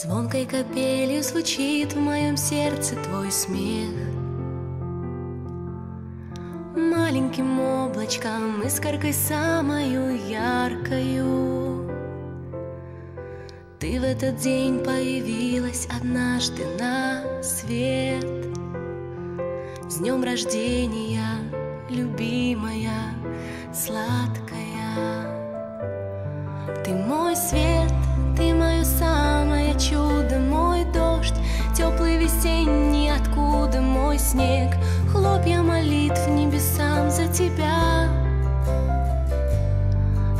Звонкой капелью звучит в моем сердце твой смех. Маленьким облачком, искоркой самою яркою. Ты в этот день появилась однажды на свет. С днем рождения, любимая, сладкая теплый весенний, откуда мой снег, хлопья молитв небесам за тебя.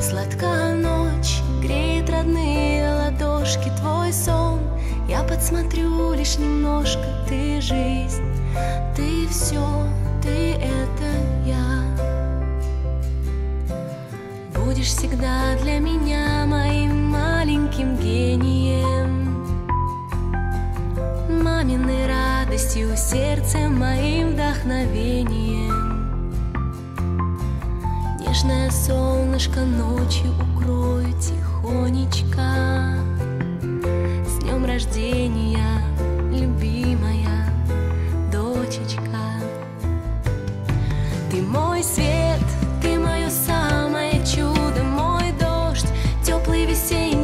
Сладкая ночь греет родные ладошки, твой сон. Я подсмотрю лишь немножко, ты жизнь, ты все, ты это я. Будешь всегда для меня моим маленьким гением Маминой радостью, сердцем моим вдохновением. Нежное солнышко ночью укрою тихонечко. С днем рождения, любимая дочечка. Ты мой свет, ты мое самое чудо, мой дождь, теплый весенний,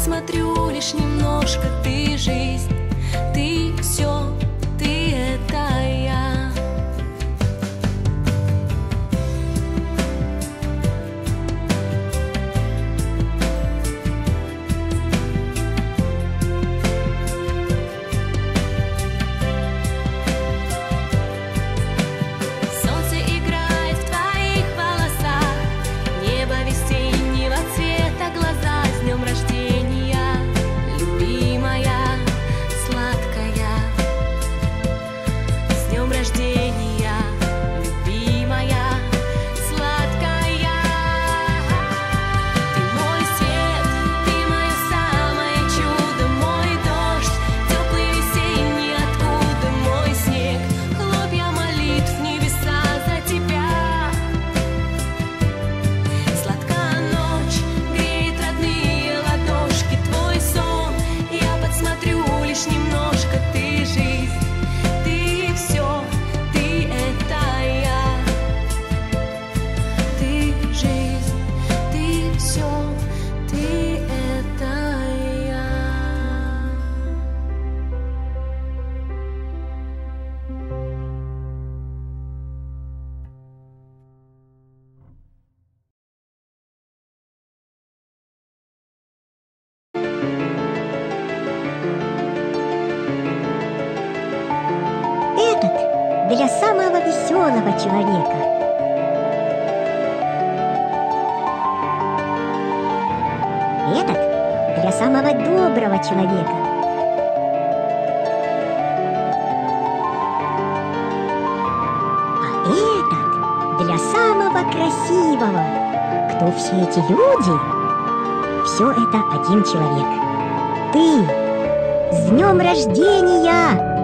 Я подсмотрю лишь немножко, ты для самого веселого человека. Этот для самого доброго человека. А этот для самого красивого. Кто все эти люди? Все это один человек. Ты! С днем рождения!